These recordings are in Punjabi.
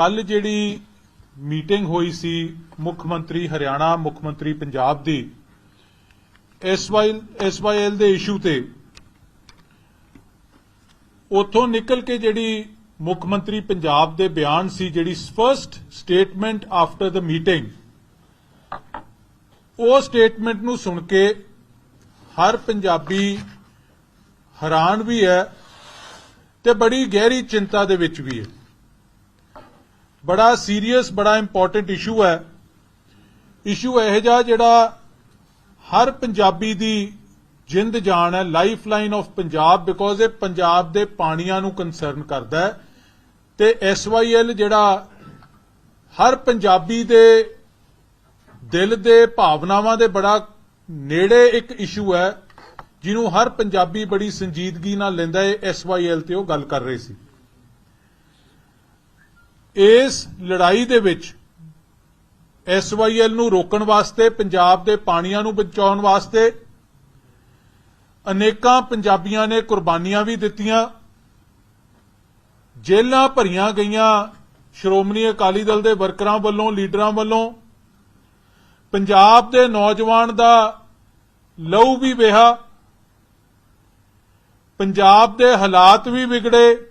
ਕੱਲ ਜਿਹੜੀ ਮੀਟਿੰਗ ਹੋਈ ਸੀ ਮੁੱਖ ਮੰਤਰੀ ਹਰਿਆਣਾ, ਮੁੱਖ ਮੰਤਰੀ ਪੰਜਾਬ ਦੀ ਐਸਵਾਈਐਲ ਐਸਵਾਈਐਲ ਦੇ ਇਸ਼ੂ ਤੇ ਉਥੋਂ ਨਿਕਲ ਕੇ ਜਿਹੜੀ ਮੁੱਖ ਮੰਤਰੀ ਪੰਜਾਬ ਦੇ ਬਿਆਨ ਸੀ, ਜਿਹੜੀ first statement after the meeting ਉਹ ਸਟੇਟਮੈਂਟ ਨੂੰ ਸੁਣ ਕੇ ਹਰ ਪੰਜਾਬੀ ਹੈਰਾਨ ਵੀ ਹੈ ਤੇ ਬੜੀ ਗਹਿਰੀ ਚਿੰਤਾ ਦੇ ਵਿੱਚ ਵੀ ਹੈ। ਬੜਾ ਸੀਰੀਅਸ ਬੜਾ ਇੰਪੋਰਟੈਂਟ ਇਸ਼ੂ ਹੈ। ਇਸ਼ੂ ਇਹ ਜਿਹਾ ਜਿਹੜਾ ਹਰ ਪੰਜਾਬੀ ਦੀ ਜਿੰਦ ਜਾਨ ਹੈ life line of Punjab because ਇਹ ਪੰਜਾਬ ਦੇ ਪਾਣੀਆਂ ਨੂੰ ਕੰਸਰਨ ਕਰਦਾ ਹੈ। ਤੇ ਐਸਵਾਈਐਲ ਜਿਹੜਾ ਹਰ ਪੰਜਾਬੀ ਦੇ ਦਿਲ ਦੇ ਭਾਵਨਾਵਾਂ ਦੇ ਬੜਾ ਨੇੜੇ ਇੱਕ ਇਸ਼ੂ ਹੈ, ਜਿਹਨੂੰ ਹਰ ਪੰਜਾਬੀ ਬੜੀ ਸੰਜੀਦਗੀ ਨਾਲ ਲੈਂਦਾ ਹੈ। ਐਸਵਾਈਐਲ ਤੇ ਉਹ ਗੱਲ ਕਰ ਰਹੇ ਸੀ। ਇਸ ਲੜਾਈ ਦੇ ਵਿੱਚ ਐਸਵਾਈਐਲ ਨੂੰ ਰੋਕਣ ਵਾਸਤੇ, ਪੰਜਾਬ ਦੇ ਪਾਣੀਆਂ ਨੂੰ ਬਚਾਉਣ ਵਾਸਤੇ ਅਨੇਕਾਂ ਪੰਜਾਬੀਆਂ ਨੇ ਕੁਰਬਾਨੀਆਂ ਵੀ ਦਿੱਤੀਆਂ। ਜੇਲ੍ਹਾਂ ਭਰੀਆਂ ਗਈਆਂ ਸ਼੍ਰੋਮਣੀ ਅਕਾਲੀ ਦਲ ਦੇ ਵਰਕਰਾਂ ਵੱਲੋਂ, ਲੀਡਰਾਂ ਵੱਲੋਂ। ਪੰਜਾਬ ਦੇ ਨੌਜਵਾਨ ਦਾ ਲਹੂ ਵੀ ਵਹਾ ਪੰਜਾਬ ਦੇ ਹਾਲਾਤ ਵੀ ਵਿਗੜੇ।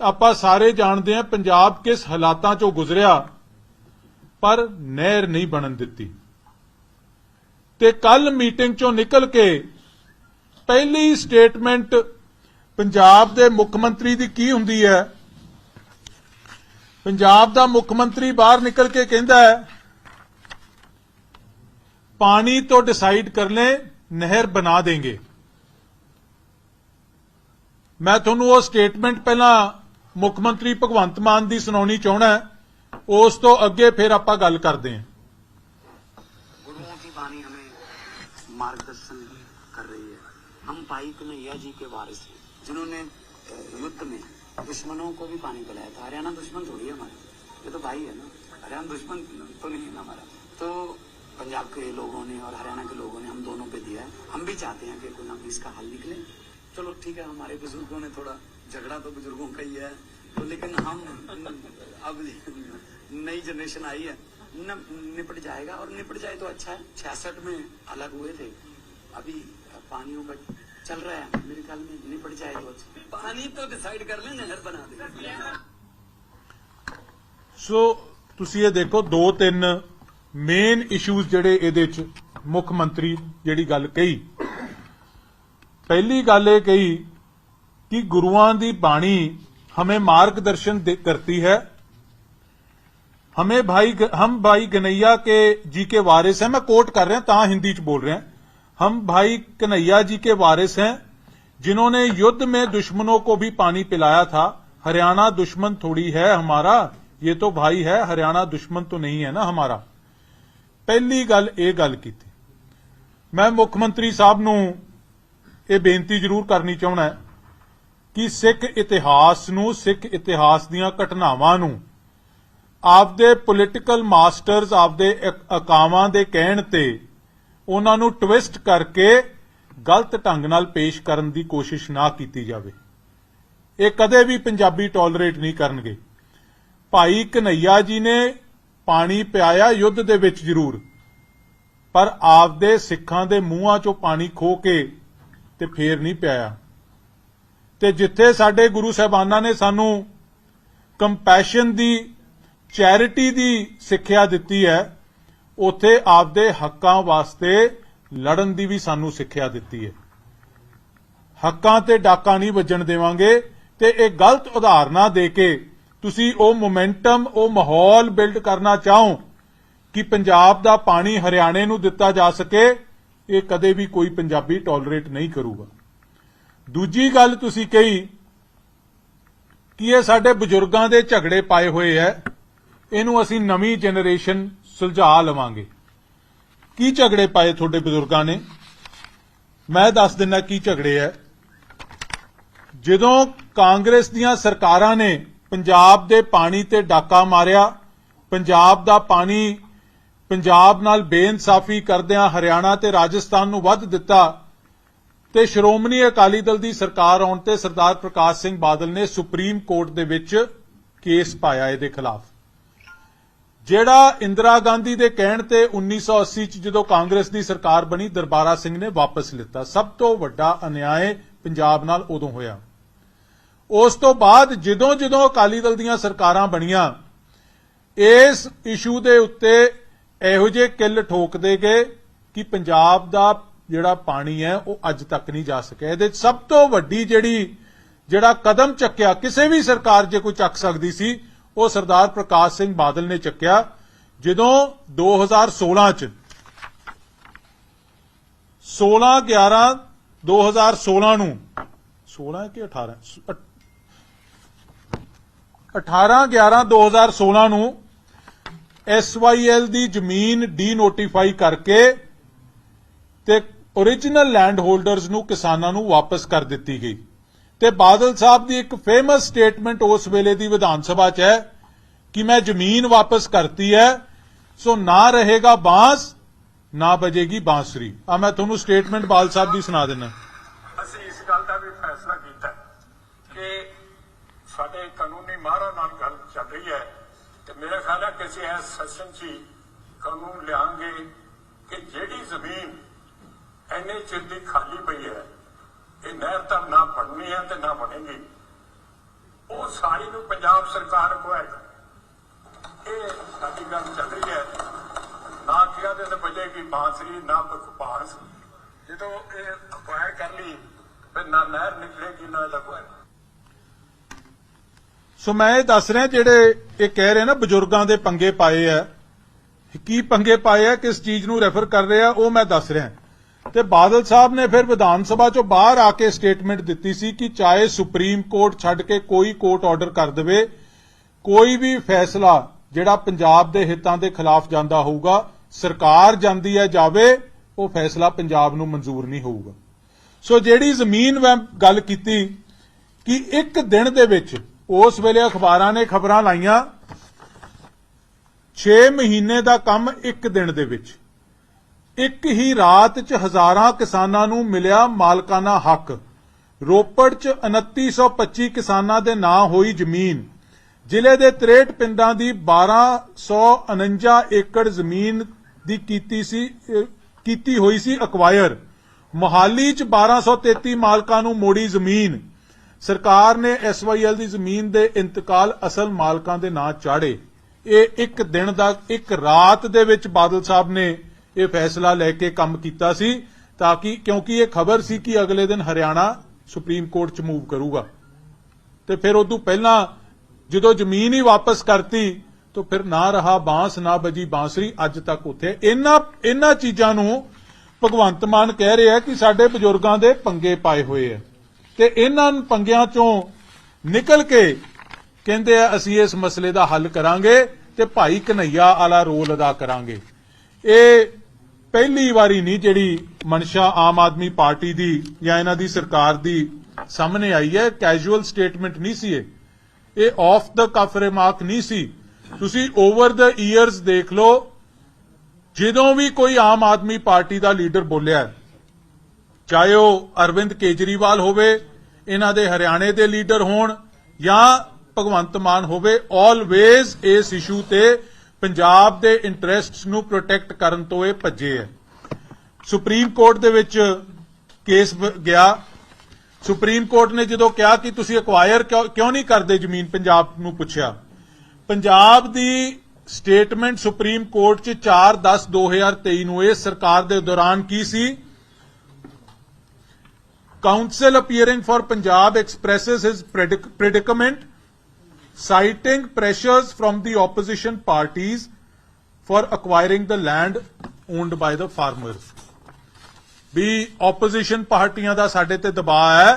ਆਪਾਂ ਸਾਰੇ ਜਾਣਦੇ ਹਾਂ ਪੰਜਾਬ ਕਿਸ ਹਾਲਾਤਾਂ ਚੋਂ ਗੁਜ਼ਰਿਆ, ਪਰ ਨਹਿਰ ਨਹੀਂ ਬਣਨ ਦਿੱਤੀ। ਤੇ ਕੱਲ ਮੀਟਿੰਗ ਚੋਂ ਨਿਕਲ ਕੇ ਪਹਿਲੀ ਸਟੇਟਮੈਂਟ ਪੰਜਾਬ ਦੇ ਮੁੱਖ ਮੰਤਰੀ ਦੀ ਕੀ ਹੁੰਦੀ ਹੈ? ਪੰਜਾਬ ਦਾ ਮੁੱਖ ਮੰਤਰੀ ਬਾਹਰ ਨਿਕਲ ਕੇ ਕਹਿੰਦਾ ਹੈ, ਪਾਣੀ ਤੋਂ ਡਿਸਾਈਡ ਕਰ ਲੈ, ਨਹਿਰ ਬਣਾ ਦੇਂਗੇ। ਮੈਂ ਤੁਹਾਨੂੰ ਉਹ ਸਟੇਟਮੈਂਟ ਪਹਿਲਾਂ ਮੁੱਖ ਮੰਤਰੀ ਭਗਵੰਤ ਮਾਨ ਦੀ ਸੁਣਾਉਣੀ ਚਾਹਣਾ ਹੈ ਉਸ ਤੋਂ ਅੱਗੇ ਫਿਰ ਆਪਾਂ ਗੱਲ ਕਰਦੇ ਹਾਂ गुरुओं की वाणी हमें मार्गदर्शन कर रही है हम भाई कन्हैया जी के वारिस हैं जिन्होंने अ, युद्ध में दुश्मनों को भी पानी पिलाया था हरियाणा दुश्मन थोड़ी है हमारा ये तो भाई है ना हरियाणा दुश्मन तो नहीं है ना हमारा तो पंजाब के लोगों ने और हरियाणा के लोगों ने हम दोनों पे दिया है हम भी चाहते हैं कि कोई ना कोई इसका हल निकले चलो ठीक है हमारे बुजुर्गों ने थोड़ा झगड़ा तो बुजुर्गों का ही है तो लेकिन हम अब नई जनरेशन आई है न, निपट जाएगा और निपट जाए तो अच्छा है छियासठ में अलग हुए थे अभी पानियों का चल रहा है मेरे ख्याल में निपट जाए तो अच्छा पानी तो डिसाइड कर ले नहर बना दे ਸੋ ਤੁਸੀਂ ਇਹ ਦੇਖੋ ਦੋ ਤਿੰਨ ਮੇਨ ਇਸ਼ੂਜ਼ ਜਿਹੜੇ ਇਹਦੇ ਚ ਮੁੱਖ ਮੰਤਰੀ ਜਿਹੜੀ ਗੱਲ ਕਹੀ ਪਹਿਲੀ ਗੱਲ ਇਹ ਕਹੀ ਕਿ ਗੁਰੂਆਂ ਦੀ ਬਾਣੀ ਹਮੇ ਮਾਰਗਦਰਸ਼ਨ ਦੇ- ਕਰਤੀ ਹੈ हमें भाई हम भाई कन्हैया के जी के वारिस हैं मैं कोट कर रहे हैं ता हिंदी च बोल रहे हैं हम भाई कन्हैया जी के वारिस हैं जिन्होंने युद्ध में दुश्मनों को भी पानी पिलाया था हरियाणा दुश्मन थोड़ी है हमारा ये तो भाई है हरियाणा दुश्मन तो नहीं है ना हमारा ਪਹਿਲੀ ਗੱਲ ਇਹ ਗੱਲ ਕੀਤੀ ਮੈਂ ਮੁੱਖ ਮੰਤਰੀ ਸਾਹਿਬ ਨੂੰ ਇਹ ਬੇਨਤੀ ਜ਼ਰੂਰ ਕਰਨੀ ਚਾਹਣਾ ਕਿ ਸਿੱਖ ਇਤਿਹਾਸ ਨੂੰ, ਸਿੱਖ ਇਤਿਹਾਸ ਦੀਆਂ ਘਟਨਾਵਾਂ ਨੂੰ ਆਪਦੇ ਪੋਲਿਟੀਕਲ ਮਾਸਟਰਸ ਆਪਦੇ ਅਕ- ਅਕਾਵਾਂ ਦੇ ਕਹਿਣ ਤੇ ਉਹਨਾਂ ਨੂੰ ਟਵਿਸਟ ਕਰਕੇ ਗਲਤ ਢੰਗ ਨਾਲ ਪੇਸ਼ ਕਰਨ ਦੀ ਕੋਸ਼ਿਸ਼ ਨਾ ਕੀਤੀ ਜਾਵੇ। ਇਹ ਕਦੇ ਵੀ ਪੰਜਾਬੀ ਟੋਲਰੇਟ ਨਹੀਂ ਕਰਨਗੇ। ਭਾਈ ਕਨਈਆ ਜੀ ਨੇ ਪਾਣੀ ਪਿਆਇਆ ਯੁੱਧ ਦੇ ਵਿੱਚ ਜ਼ਰੂਰ, ਪਰ ਆਪਦੇ ਸਿੱਖਾਂ ਦੇ ਮੂੰਹਾਂ ਚੋਂ ਪਾਣੀ ਖੋ ਕੇ ਤੇ ਫੇਰ ਨਹੀਂ ਪਿਆਇਆ। ਤੇ ਜਿੱਥੇ ਸਾਡੇ ਗੁਰੂ ਸਾਹਿਬਾਨਾਂ ਨੇ ਸਾਨੂੰ ਕੰਪੈਸ਼ਨ ਦੀ ਚੈਰਿਟੀ ਦੀ ਸਿੱਖਿਆ ਦਿੱਤੀ ਹੈ, ਉਥੇ ਆਪਦੇ ਹੱਕਾਂ ਵਾਸਤੇ ਲੜਨ ਦੀ ਵੀ ਸਾਨੂੰ ਸਿੱਖਿਆ ਦਿੱਤੀ ਹੈ। ਹੱਕਾਂ ਤੇ ਡਾਕਾ ਨਹੀਂ ਵੱਜਣ ਦੇਵਾਂਗੇ ਤੇ ਇਹ ਗਲਤ ਉਦਾਹਰਨਾਂ ਦੇ ਕੇ ਤੁਸੀਂ ਉਹ ਮੋਮੈਂਟਮ ਉਹ ਮਾਹੌਲ ਬਿਲਡ ਕਰਨਾ ਚਾਹੋ ਕਿ ਪੰਜਾਬ ਦਾ ਪਾਣੀ ਹਰਿਆਣੇ ਨੂੰ ਦਿੱਤਾ ਜਾ ਸਕੇ, ਇਹ ਕਦੇ ਵੀ ਕੋਈ ਪੰਜਾਬੀ ਟੋਲਰੇਟ ਨਹੀਂ ਕਰੂਗਾ। ਦੂਜੀ ਗੱਲ ਤੁਸੀਂ ਕਹੀ ਕਿ ਇਹ ਸਾਡੇ ਬਜ਼ੁਰਗਾਂ ਦੇ ਝਗੜੇ ਪਾਏ ਹੋਏ ਐ। ਇਹਨੂੰ ਅਸੀਂ ਨਵੀਂ ਜਨਰੇਸ਼ਨ ਸੁਲਝਾ ਲਵਾਂਗੇ। ਕੀ ਝਗੜੇ ਪਾਏ ਤੁਹਾਡੇ ਬਜ਼ੁਰਗਾਂ ਨੇ? ਮੈਂ ਦੱਸ ਦਿੰਦਾ ਕੀ ਝਗੜੇ ਐ। ਜਦੋਂ ਕਾਂਗਰਸ ਦੀਆਂ ਸਰਕਾਰਾਂ ਨੇ ਪੰਜਾਬ ਦੇ ਪਾਣੀ ਤੇ ਡਾਕਾ ਮਾਰਿਆ, ਪੰਜਾਬ ਦਾ ਪਾਣੀ ਪੰਜਾਬ ਨਾਲ ਬੇਇਨਸਾਫੀ ਕਰਦਿਆਂ ਹਰਿਆਣਾ ਤੇ ਰਾਜਸਥਾਨ ਨੂੰ ਵੱਧ ਦਿੱਤਾ ਤੇ ਸ਼੍ਰੋਮਣੀ ਅਕਾਲੀ ਦਲ ਦੀ ਸਰਕਾਰ ਆਉਣ ਤੇ ਸਰਦਾਰ ਪ੍ਰਕਾਸ਼ ਸਿੰਘ ਬਾਦਲ ਨੇ ਸੁਪਰੀਮ ਕੋਰਟ ਦੇ ਵਿੱਚ ਕੇਸ ਪਾਇਆ ਇਹਦੇ ਖਿਲਾਫ। ਜਿਹੜਾ ਇੰਦਰਾ ਗਾਂਧੀ ਦੇ ਕਹਿਣ ਤੇ 1980 ਚ ਜਦੋਂ ਕਾਂਗਰਸ ਦੀ ਸਰਕਾਰ ਬਣੀ, ਦਰਬਾਰਾ ਸਿੰਘ ਨੇ ਵਾਪਸ ਲਿੱਤਾ। ਸਭ ਤੋਂ ਵੱਡਾ ਅਨਿਆਏ ਪੰਜਾਬ ਨਾਲ ਉਦੋਂ ਹੋਇਆ। ਉਸ ਤੋਂ ਬਾਅਦ ਜਦੋਂ ਜਦੋਂ ਅਕਾਲੀ ਦਲ ਦੀਆਂ ਸਰਕਾਰਾਂ ਬਣੀਆਂ, ਇਸ ਇਸ਼ੂ ਦੇ ਉੱਤੇ ਇਹੋ ਜਿਹੇ ਕਿੱਲ ਠੋਕਦੇ ਗਏ ਕਿ ਪੰਜਾਬ ਦਾ ਜਿਹੜਾ ਪਾਣੀ ਹੈ, ਉਹ ਅੱਜ ਤੱਕ ਨਹੀਂ ਜਾ ਸਕਿਆ। ਇਹਦੇ ਸਭ ਤੋਂ ਵੱਡੀ ਜਿਹੜੀ, ਜਿਹੜਾ ਕਦਮ ਚੱਕਿਆ, ਕਿਸੇ ਵੀ ਸਰਕਾਰ ਜੇ ਕੋਈ ਚੱਕ ਸਕਦੀ ਸੀ, ਉਹ ਸਰਦਾਰ ਪ੍ਰਕਾਸ਼ ਸਿੰਘ ਬਾਦਲ ਨੇ ਚੱਕਿਆ। ਜਦੋਂ 2016 ਚ 16 11 2016 ਨੂੰ 16 ਕਿ 18 18 11 2016 ਨੂੰ SYL ਦੀ ਜ਼ਮੀਨ ਡੀਨੋਟੀਫਾਈ ਕਰਕੇ ਤੇ origignal ਲੈਂਡ ਹੋਲਡਰਸ ਨੂੰ ਕਿਸਾਨਾਂ ਨੂੰ ਵਾਪਸ ਕਰ ਦਿੱਤੀ ਗਈ। ਤੇ ਬਾਦਲ ਸਾਹਿਬ ਦੀ ਇੱਕ ਫੇਮਸ ਸਟੇਟਮੈਂਟ ਉਸ ਵੇਲੇ ਦੀ ਵਿਧਾਨ ਸਭਾ 'ਚ ਹੈ ਕਿ ਮੈਂ ਜ਼ਮੀਨ ਵਾਪਸ ਕਰਤੀ ਹੈ, ਸੋ ਨਾ ਰਹੇਗਾ ਬਾਂਸ, ਨਾ ਬਜੇਗੀ ਬਾਂਸਰੀ। ਆ ਮੈਂ ਤੁਹਾਨੂੰ ਸਟੇਟਮੈਂਟ ਬਾਲ ਸਾਹਿਬ ਦੀ ਸੁਣਾ ਦਿੰਦਾ। ਅਸੀਂ ਇਸ ਗੱਲ ਦਾ ਵੀ ਫੈਸਲਾ ਕੀਤਾ ਕਿ ਸਾਡੇ ਕਾਨੂੰਨੀ ਮਾਹਰਾਂ ਨਾਲ ਗੱਲ ਚੱਲ ਰਹੀ ਹੈ ਤੇ ਮੇਰੇ ਖਿਆਲ ਹੈ ਕਿਸੇ ਇਸ ਸੈਸ਼ਨ 'ਚ ਹੀ ਕਾਨੂੰਨ ਲਿਆਂਗੇ ਕਿ ਜਿਹੜੀ ਜ਼ਮੀਨ ਐਨੇ ਚਿਰ ਦੀ ਖਾਲੀ ਪਈ ਹੈ। ਇਹ ਨਹਿਰ ਤਾਂ ਨਾ ਬਣਨੀ ਹੈ ਤੇ ਨਾ ਬਣੇਗੀ। ਉਹ ਸਾਰੀ ਨੂੰ ਪੰਜਾਬ ਸਰਕਾਰ ਕੋਏਗਾ ਇਹ ਸਾਡੀ ਗੱਲ ਚੱਲ ਰਹੀ ਹੈ। ਨਾ ਕਿਹਾ ਤੇ ਬਜੇਗੀ ਬਾਂਸਰੀ ਨਾ ਬਾਂਸ। ਜਦੋਂ ਇਹ ਅਕਵਾਇਰ ਕਰ ਲਈ, ਫਿਰ ਨਾ ਨਹਿਰ ਨਿਕਲੇਗੀ, ਨਾ ਇਹਦਾ ਸੋ ਮੈਂ ਇਹ ਦੱਸ ਰਿਹਾ ਜਿਹੜੇ ਇਹ ਕਹਿ ਰਹੇ ਨਾ ਬਜ਼ੁਰਗਾਂ ਦੇ ਪੰਗੇ ਪਾਏ ਆ। ਕੀ ਪੰਗੇ ਪਾਏ ਆ, ਕਿਸ ਚੀਜ਼ ਨੂੰ ਰੈਫਰ ਕਰ ਰਹੇ ਆ, ਉਹ ਮੈਂ ਦੱਸ ਰਿਹਾ। ਤੇ ਬਾਦਲ ਸਾਹਿਬ ਨੇ ਫਿਰ ਵਿਧਾਨ ਸਭਾ ਚੋਂ ਬਾਹਰ ਆ ਕੇ ਸਟੇਟਮੈਂਟ ਦਿੱਤੀ ਸੀ ਕਿ ਚਾਹੇ ਸੁਪਰੀਮ ਕੋਰਟ ਛੱਡ ਕੇ ਕੋਈ ਕੋਰਟ ਆਰਡਰ ਕਰ ਦੇਵੇ, ਕੋਈ ਵੀ ਫੈਸਲਾ ਜਿਹੜਾ ਪੰਜਾਬ ਦੇ ਹਿੱਤਾਂ ਦੇ ਖਿਲਾਫ ਜਾਂਦਾ ਹੋਊਗਾ, ਸਰਕਾਰ ਜਾਂਦੀ ਹੈ ਜਾਵੇ, ਉਹ ਫੈਸਲਾ ਪੰਜਾਬ ਨੂੰ ਮਨਜ਼ੂਰ ਨਹੀਂ ਹੋਊਗਾ। ਸੋ ਜਿਹੜੀ ਜ਼ਮੀਨ ਮੈਂ ਗੱਲ ਕੀਤੀ ਕਿ ਇੱਕ ਦਿਨ ਦੇ ਵਿੱਚ ਉਸ ਵੇਲੇ ਅਖਬਾਰਾਂ ਨੇ ਖਬਰਾਂ ਲਾਈਆਂ 6 ਮਹੀਨੇ ਦਾ ਕੰਮ ਇੱਕ ਦਿਨ ਦੇ ਵਿੱਚ। ਇੱਕ ਹੀ ਰਾਤ 'ਚ ਹਜ਼ਾਰਾਂ ਕਿਸਾਨਾਂ ਨੂੰ ਮਿਲਿਆ ਮਾਲਕਾਨਾ ਹੱਕ। ਰੋਪੜ 'ਚ 2925 ਕਿਸਾਨਾਂ ਦੇ ਨਾਂ ਹੋਈ ਜ਼ਮੀਨ। ਜ਼ਿਲ੍ਹੇ ਦੇ 63 ਪਿੰਡਾਂ ਦੀ 1249 ਏਕੜ ਜ਼ਮੀਨ ਦੀ ਕੀਤੀ ਸੀ ਕੀਤੀ ਹੋਈ ਸੀ ਅਕਵਾਇਰ ਮੋਹਾਲੀ 'ਚ 1233 ਮਾਲਕਾਂ ਨੂੰ ਮੋੜੀ ਜ਼ਮੀਨ। ਸਰਕਾਰ ਨੇ ਐਸਵਾਈਐਲ ਦੀ ਜ਼ਮੀਨ ਦੇ ਇੰਤਕਾਲ ਅਸਲ ਮਾਲਕਾਂ ਦੇ ਨਾਂ ਚਾੜੇ ਇਹ ਇੱਕ ਦਿਨ ਦਾ, ਇੱਕ ਰਾਤ ਦੇ ਵਿੱਚ ਬਾਦਲ ਸਾਹਿਬ ਨੇ ਇਹ ਫੈਸਲਾ ਲੈ ਕੇ ਕੰਮ ਕੀਤਾ ਸੀ ਤਾਂ ਕਿ ਕਿਉਂਕਿ ਇਹ ਖਬਰ ਸੀ ਕਿ ਅਗਲੇ ਦਿਨ ਹਰਿਆਣਾ ਸੁਪਰੀਮ ਕੋਰਟ 'ਚ ਮੂਵ ਕਰੂਗਾ। ਤੇ ਫਿਰ ਉਦੋਂ ਪਹਿਲਾਂ ਜਦੋਂ ਜ਼ਮੀਨ ਹੀ ਵਾਪਸ ਕਰਤੀ, ਤਾਂ ਫਿਰ ਨਾ ਰਹਾ ਬਾਂਸ, ਨਾ ਬਜੀ ਬਾਂਸਰੀ, ਅੱਜ ਤੱਕ ਉੱਥੇ। ਇਹਨਾਂ ਇਹਨਾਂ ਚੀਜ਼ਾਂ ਨੂੰ ਭਗਵੰਤ ਮਾਨ ਕਹਿ ਰਿਹਾ ਕਿ ਸਾਡੇ ਬਜ਼ੁਰਗਾਂ ਦੇ ਪੰਗੇ ਪਾਏ ਹੋਏ ਆ। ਤੇ ਇਹਨਾਂ ਪੰਗਿਆਂ ਚੋਂ ਨਿਕਲ ਕੇ ਕਹਿੰਦੇ ਆ, ਅਸੀਂ ਇਸ ਮਸਲੇ ਦਾ ਹੱਲ ਕਰਾਂਗੇ ਤੇ ਭਾਈ ਕਨਈਆ ਵਾਲਾ ਰੋਲ ਅਦਾ ਕਰਾਂਗੇ। ਇਹ ਪਹਿਲੀ ਵਾਰੀ ਨਹੀਂ ਜਿਹੜੀ ਮਨਸ਼ਾ ਆਮ ਆਦਮੀ ਪਾਰਟੀ ਦੀ ਜਾਂ ਇਹਨਾਂ ਦੀ ਸਰਕਾਰ ਦੀ ਸਾਹਮਣੇ ਆਈ ਹੈ ਕੈਜੂਅਲ ਸਟੇਟਮੈਂਟ ਨਹੀਂ ਸੀ ਇਹ। ਇਹ ਆਫ ਦਾ ਕਫ ਰਿਮਾਰਕ ਨਹੀਂ ਸੀ। ਤੁਸੀਂ ਓਵਰ ਦਾ ਇਅਰਸ ਦੇਖ ਲਓ, ਜਦੋਂ ਵੀ ਕੋਈ ਆਮ ਆਦਮੀ ਪਾਰਟੀ ਦਾ ਲੀਡਰ ਬੋਲਿਆ ਚਾਹੇ ਉਹ ਅਰਵਿੰਦ ਕੇਜਰੀਵਾਲ ਹੋਵੇ, ਇਹਨਾਂ ਦੇ ਹਰਿਆਣੇ ਦੇ ਲੀਡਰ ਹੋਣ ਜਾਂ ਭਗਵੰਤ ਮਾਨ ਹੋਵੇ ਆਲਵੇਜ਼ ਇਸ ਇਸ਼ੂ ਤੇ ਪੰਜਾਬ ਦੇ ਇੰਟਰਸਟਸ ਨੂੰ ਪ੍ਰੋਟੈਕਟ ਕਰਨ ਤੋਂ ਇਹ ਭੱਜੇ ਹੈ। ਸੁਪਰੀਮ ਕੋਰਟ ਦੇ ਵਿੱਚ ਕੇਸ ਗਿਆ। ਸੁਪਰੀਮ ਕੋਰਟ ਨੇ ਜਦੋਂ ਕਿਹਾ ਕਿ ਤੁਸੀਂ ਅਕਵਾਇਰ ਕਿਉਂ ਕਿਉਂ ਨਹੀਂ ਕਰਦੇ ਜ਼ਮੀਨ, ਪੰਜਾਬ ਨੂੰ ਪੁੱਛਿਆ। ਪੰਜਾਬ ਦੀ ਸਟੇਟਮੈਂਟ ਸੁਪਰੀਮ ਕੋਰਟ 'ਚ 4/10/2023 ਨੂੰ ਇਹ ਸਰਕਾਰ ਦੇ ਦੌਰਾਨ ਕੀ ਸੀ? Counsel appearing for Punjab expresses his predic- citing pressures from the opposition parties for acquiring the land owned by the farmers. ਵੀ ਆਪੋਜੀਸ਼ਨ ਪਾਰਟੀਆਂ ਦਾ ਸਾਡੇ ਤੇ ਦਬਾਅ ਹੈ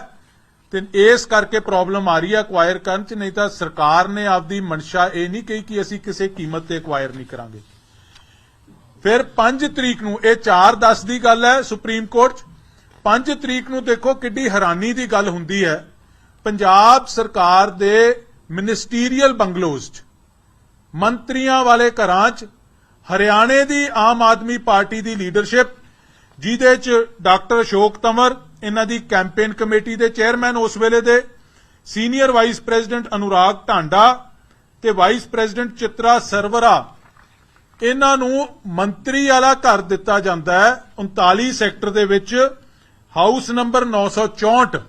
ਤੇ ਇਸ ਕਰਕੇ ਪ੍ਰੋਬਲਮ ਆ ਰਹੀ ਹੈ ਅਕਵਾਇਰ ਕਰਨ ਚ, ਨਹੀਂ ਤਾਂ ਸਰਕਾਰ ਨੇ ਆਪਦੀ ਮਨਸ਼ਾ ਇਹ ਨਹੀਂ ਕਹੀ ਕਿ ਅਸੀਂ ਕਿਸੇ ਕੀਮਤ ਤੇ ਅਕਵਾਇਰ ਨਹੀਂ ਕਰਾਂਗੇ ਫਿਰ 5 ਤਰੀਕ ਨੂੰ, ਇਹ 4 10 ਦੀ ਗੱਲ ਹੈ ਸੁਪਰੀਮ ਕੋਰਟ 'ਚ 5 ਤਰੀਕ ਨੂੰ ਦੇਖੋ ਕਿੱਡੀ ਹੈਰਾਨੀ ਦੀ ਗੱਲ ਹੁੰਦੀ ਹੈ ਪੰਜਾਬ ਸਰਕਾਰ ਦੇ ਮਿਨਿਸਟੀਰੀਅਲ ਬੰਗਲੋਜ਼ 'ਚ, ਮੰਤਰੀਆਂ ਵਾਲੇ ਘਰਾਂ 'ਚ, ਹਰਿਆਣੇ ਦੀ ਆਮ ਆਦਮੀ ਪਾਰਟੀ ਦੀ ਲੀਡਰਸ਼ਿਪ, ਜਿਹਦੇ 'ਚ ਡਾਕਟਰ ਅਸ਼ੋਕ ਤੰਵਰ, ਇਹਨਾਂ ਦੀ ਕੈਂਪੇਨ ਕਮੇਟੀ ਦੇ ਚੇਅਰਮੈਨ ਉਸ ਵੇਲੇ ਦੇ, senior vice president Anurag Dhanda ਤੇ ਵਾਈਸ ਪ੍ਰੈਜ਼ੀਡੈਂਟ ਚਿਤਰਾ ਸਰਵਰਾ। ਇਹਨਾਂ ਨੂੰ ਮੰਤਰੀ ਵਾਲਾ ਘਰ ਦਿੱਤਾ ਜਾਂਦਾ ਹੈ 39 ਸੈਕਟਰ ਦੇ ਵਿੱਚ, ਹਾਊਸ ਨੰਬਰ 964